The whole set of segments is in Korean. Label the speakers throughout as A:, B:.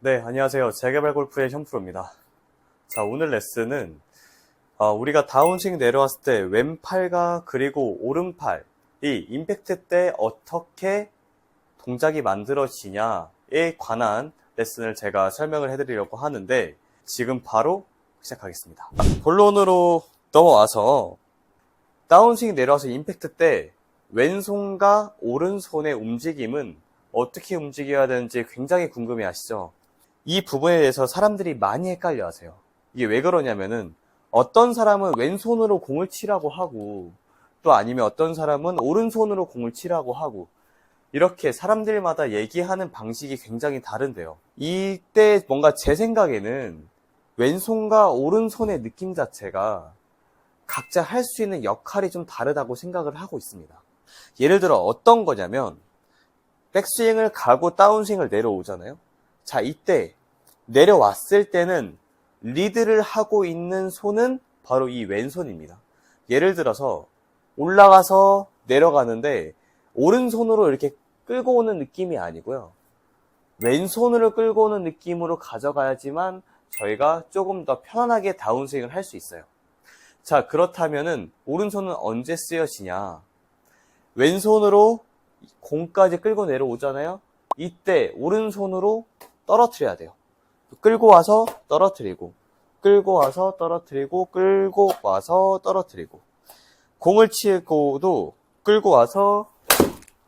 A: 네, 안녕하세요. 재개발 골프의 현프로입니다. 자, 오늘 레슨은 어, 우리가 다운스윙 내려왔을 때 왼팔과 그리고 오른팔이 임팩트 때 어떻게 동작이 만들어지냐에 관한 레슨을 제가 설명을 해드리려고 하는데 지금 바로 시작하겠습니다. 본론으로 넘어와서 다운스윙 내려와서 임팩트 때 왼손과 오른손의 움직임은 어떻게 움직여야 되는지 굉장히 궁금해 하시죠? 이 부분에 대해서 사람들이 많이 헷갈려 하세요. 이게 왜 그러냐면은 어떤 사람은 왼손으로 공을 치라고 하고 또 아니면 어떤 사람은 오른손으로 공을 치라고 하고 이렇게 사람들마다 얘기하는 방식이 굉장히 다른데요. 이때 뭔가 제 생각에는 왼손과 오른손의 느낌 자체가 각자 할 수 있는 역할이 좀 다르다고 생각을 하고 있습니다. 예를 들어 어떤 거냐면 백스윙을 가고 다운스윙을 내려오잖아요. 자, 이때 내려왔을 때는 리드를 하고 있는 손은 바로 이 왼손입니다. 예를 들어서 올라가서 내려가는데 오른손으로 이렇게 끌고 오는 느낌이 아니고요. 왼손으로 끌고 오는 느낌으로 가져가야지만 저희가 조금 더 편안하게 다운스윙을 할 수 있어요. 자, 그렇다면은 오른손은 언제 쓰여지냐? 왼손으로 공까지 끌고 내려오잖아요. 이때 오른손으로 떨어뜨려야 돼요. 끌고 와서 떨어뜨리고, 끌고 와서 떨어뜨리고, 끌고 와서 떨어뜨리고. 공을 치고도 끌고 와서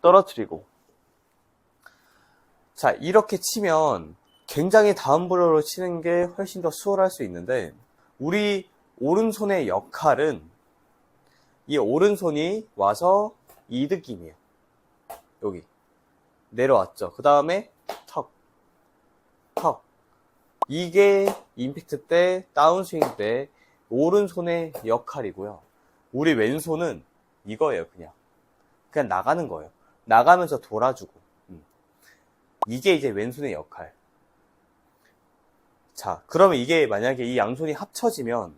A: 떨어뜨리고. 자, 이렇게 치면 굉장히 다운블로로 치는 게 훨씬 더 수월할 수 있는데, 우리 오른손의 역할은 이 오른손이 와서 이 느낌이에요. 여기. 내려왔죠. 그 다음에 턱, 턱. 이게 임팩트 때, 다운스윙 때 오른손의 역할이고요. 우리 왼손은 이거예요, 그냥. 그냥 나가는 거예요. 나가면서 돌아주고. 음. 이게 이제 왼손의 역할. 자, 그러면 이게 만약에 이 양손이 합쳐지면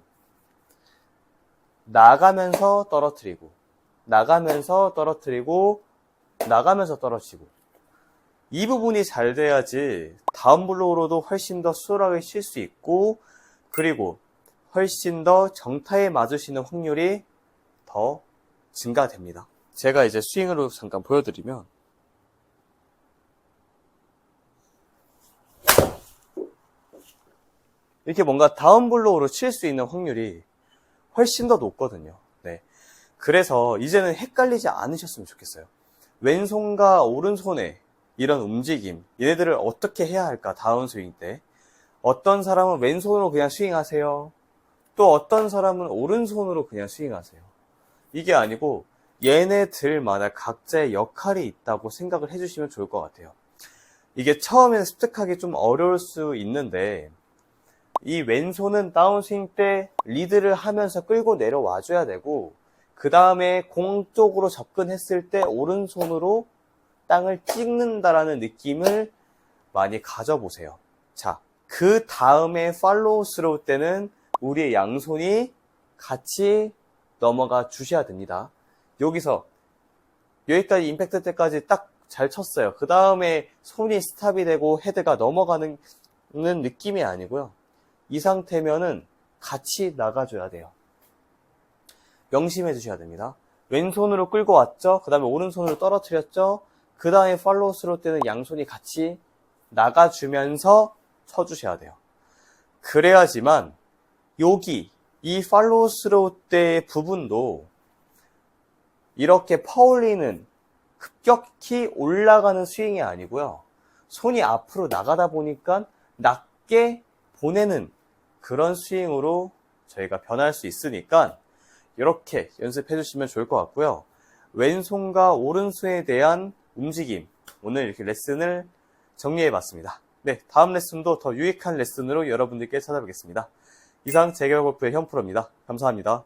A: 나가면서 떨어뜨리고, 나가면서 떨어뜨리고, 나가면서 떨어지고. 이 부분이 잘 돼야지 다음 블록으로도 훨씬 더 수월하게 칠수 있고, 그리고 훨씬 더 정타에 맞으시는 확률이 더 증가됩니다. 제가 이제 스윙으로 잠깐 보여드리면, 이렇게 뭔가 다운 블록으로 칠 수 있는 확률이 훨씬 더 높거든요. 네. 그래서 이제는 헷갈리지 않으셨으면 좋겠어요. 왼손과 오른손의 이런 움직임, 얘네들을 어떻게 해야 할까, 다운스윙 때. 어떤 사람은 왼손으로 그냥 스윙하세요. 또 어떤 사람은 오른손으로 그냥 스윙하세요. 이게 아니고 얘네들마다 각자의 역할이 있다고 생각을 해주시면 좋을 것 같아요. 이게 처음에는 습득하기 좀 어려울 수 있는데 이 왼손은 다운스윙 때 리드를 하면서 끌고 내려와 줘야 되고 그 다음에 공 쪽으로 접근했을 때 오른손으로 땅을 찍는다라는 느낌을 많이 가져보세요. 자, 그 다음에 팔로우 스로우 때는 우리의 양손이 같이 넘어가 주셔야 됩니다. 여기서 여기까지 임팩트 때까지 딱 잘 쳤어요. 그 다음에 손이 스탑이 되고 헤드가 넘어가는 느낌이 아니고요. 이 상태면은 같이 나가줘야 돼요. 명심해 주셔야 됩니다. 왼손으로 끌고 왔죠? 그 다음에 오른손으로 떨어뜨렸죠? 그 다음에 팔로우 스로 때는 양손이 같이 나가주면서 쳐주셔야 돼요. 그래야지만 여기 이 팔로우 스로 때 부분도 이렇게 퍼올리는 급격히 올라가는 스윙이 아니고요. 손이 앞으로 나가다 보니까 낮게 보내는 그런 스윙으로 저희가 변할 수 있으니까 이렇게 연습해 주시면 좋을 것 같고요. 왼손과 오른손에 대한 움직임 오늘 이렇게 레슨을 정리해 봤습니다. 네, 다음 레슨도 더 유익한 레슨으로 여러분들께 찾아뵙겠습니다. 이상 재개발 골프의 현프로입니다. 감사합니다.